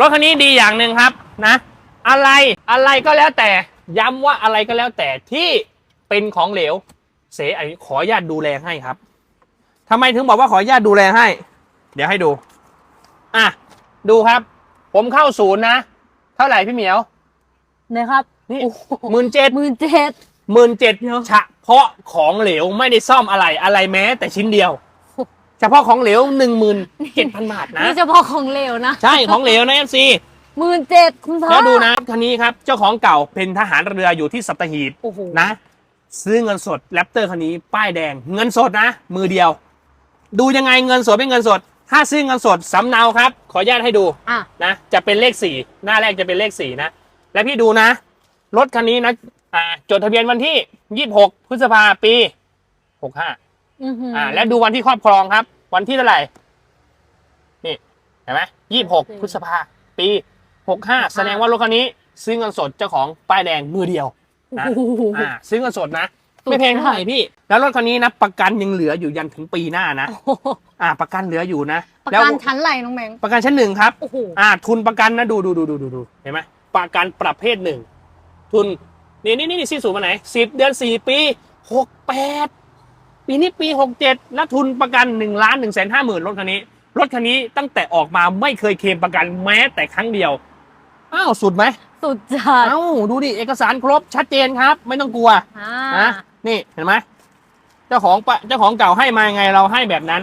รถคันนี้ดีอย่างหนึ่งครับนะ อะไรอะไรก็แล้วแต่ย้ำว่าอะไรก็แล้วแต่ที่เป็นของเหลว เสอันนี้ขออนุญาตดูแลให้ครับทำไมถึงบอกว่าขออนุญาตดูแลให้ เดี๋ยวให้ดู อะ ดูครับ ผมเข้าศูนย์นะ เท่าไหร่พี่เหมียวนะครับ นี่หมื่นเจ็ดหมื่นเจ็ดหมื่นเจ็ดเฉพาะของเหลวไม่ได้ซ่อมอะไรอะไรแม้แต่ชิ้นเดียว เฉพาะของเหลวหนึ่งหมื่นเจ็ดพันบาทนะนี่เฉพาะของเหลวนะ ใช่ของเหลวนะเอฟซีหมื่นเจ็ดคุณพ่อแล้วดูนะคันนี้ครับ เจ้าของเก่าเป็นทหารเรืออยู่ที่สัตหีบโอ้โหนะ ซื้อเงินสดแรปเตอร์คันนี้ ป้ายแดง เงินสดนะ มือเดียว ดูยังไงเงินสดเป็นเงินสด ถ้าซื้อเงินสดสำเนาครับ ขออนุญาตให้ดูอะนะจะเป็นเลขสี่หน้าแรกจะเป็นเลขสี่นะ และพี่ดูนะรถคันนี้นะอ่าจดทะเบียนวันที่ยี่หกพฤษภาปีหกห้า อื้อหืออ่า และดูวันที่ครอบครองครับ วันที่เท่าไหร่ นี่ เห็นไหมยี่หกพฤษภา ปีหกห้าแสดงว่ารถคันนี้ ซื้อเงินสดเจ้าของป้ายแดงมือเดียวนะโอ้โหอ่าซื้อเงินสดนะ ไม่แพงเท่าไหร่พี่ แล้วรถคันนี้นะประกันยังเหลืออยู่ยันถึงปีหน้านะโอ้โหอ่า ประกันเหลืออยู่นะประแล้วกันชั้นไหลน้องแมงประกันชั้นหนึ่งครับโอ้โหอ่า ทุนประกันนะดูดูดูดูดูดูเห็นไหมประกันประเภทหนึ่งทุนนี่นี่นี่สิ้นสุดมาไหนสิบเดือนสี่ปีหกแปด ปีนี้ปีหกเจ็ดแล้วทุนประกันหนึ่งล้านหนึ่งแสนห้าหมื่นรถคันนี้ รถคันนี้ตั้งแต่ออกมาไม่เคยเคลมประกันแม้แต่ครั้งเดียว อ้าวสุดไหม สุดจัดเอ้าดูดิเอกสารครบชัดเจนครับ ไม่ต้องกลัวอ่านะนี่เห็นไหมเจ้าของปะเจ้าของเก่าให้มายังไงเราให้แบบนั้น